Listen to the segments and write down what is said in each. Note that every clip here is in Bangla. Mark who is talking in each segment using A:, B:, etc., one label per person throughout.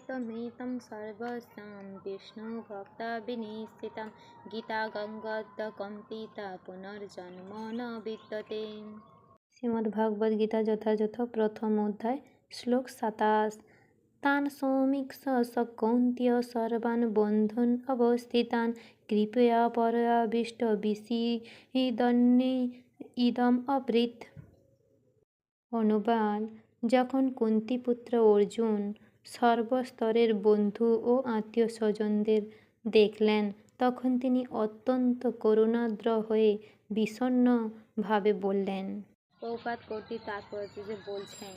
A: तमेतं सर्वस्वं विष्णुभक्ताभिनिश्चितं गीतागङ्गद्गं পিতা পুনর্জন্ম ন বিদ্যতে শ্রীমদ্ভাগবত গীতা যথাযথ প্রথম অধ্যায় শ্লোক সাতাশ তান সৌমিক্ষ সকৌন্ত্য সর্বান বন্ধুন অবস্থিতান কৃপয়া পরাবিষ্ট বিশিদন্যে ইদম অবৃত অনুবাদ যখন কুন্তিপুত্র অর্জুন সর্বস্তরের বন্ধু ও আত্মীয় স্বজনদের দেখলেন, তখন তিনি অত্যন্ত করুণাদ্র হয়ে বিষণ্ণভাবে বললেন প্রপাত কর্তৃক তাৎপর্য যে বলছেন,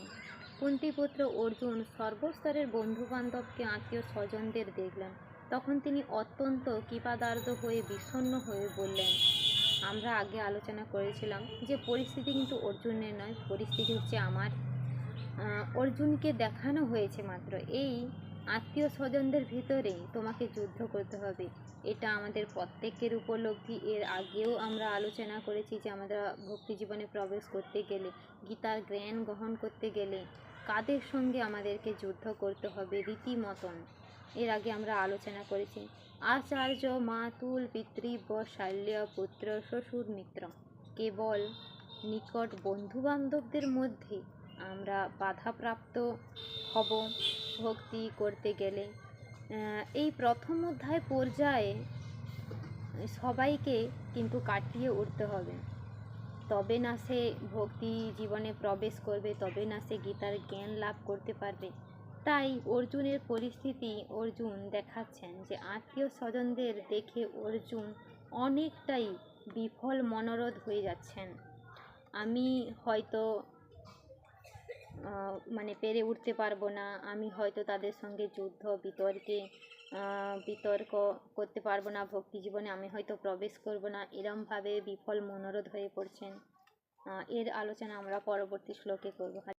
A: কুন্তিপুত্র অর্জুন সর্বস্তরের বন্ধু বান্ধবকে আত্মীয় স্বজনদের দেখলেন, তখন তিনি অত্যন্ত কৃপাদার্দ হয়ে বিষণ্ণ হয়ে বললেন, আমরা আগে আলোচনা করেছিলাম যে পরিস্থিতি কিন্তু অর্জুনের নয়, পরিস্থিতি হচ্ছে আমার। অর্জুনকে দেখানো হয়েছে মাত্র। এই আত্মীয় স্বজনদের ভিতরেই তোমাকে যুদ্ধ করতে হবে। এটা আমাদের প্রত্যেকের উপলব্ধি। এর আগেও আমরা আলোচনা করেছি যে আমরা ভক্তি জীবনে প্রবেশ করতে গেলে, গীতার জ্ঞান গ্রহণ করতে গেলে কাদের সঙ্গে আমাদেরকে যুদ্ধ করতে হবে রীতিমতন? এর আগে আমরা আলোচনা করেছি, আচার্য মাতুল পিতৃব্য শাল্য পুত্র শ্বশুর মিত্র। কেবল নিকট বন্ধু বান্ধবদের মধ্যে আমরা বাধাপ্রাপ্ত হব ভক্তি করতে গেলে। এই প্রথম অধ্যায় পর্যায়ে সবাইকে কিন্তু কাটিয়ে উঠতে হবে। তবে না সে ভক্তি জীবনে প্রবেশ করবে, তবে না সে গীতার জ্ঞান লাভ করতে পারবে। তাই অর্জুনের পরিস্থিতি অর্জুন দেখাচ্ছেন যে আত্মীয় স্বজনদের দেখে অর্জুন অনেকটাই বিফল মনোরথ হয়ে যাচ্ছেন। আমি হয়তো মানে পেরে উঠতে পারব না। আমি হয়তো তাদের সঙ্গে যুদ্ধ, বিতর্কে বিতর্ক করতে পারব না। ভক্তি জীবনে আমি হয়তো প্রবেশ করব না। এরমভাবে বিফল মনোরথ হয়ে পড়ছেন। এর আলোচনা আমরা পরবর্তী শ্লোকে করব।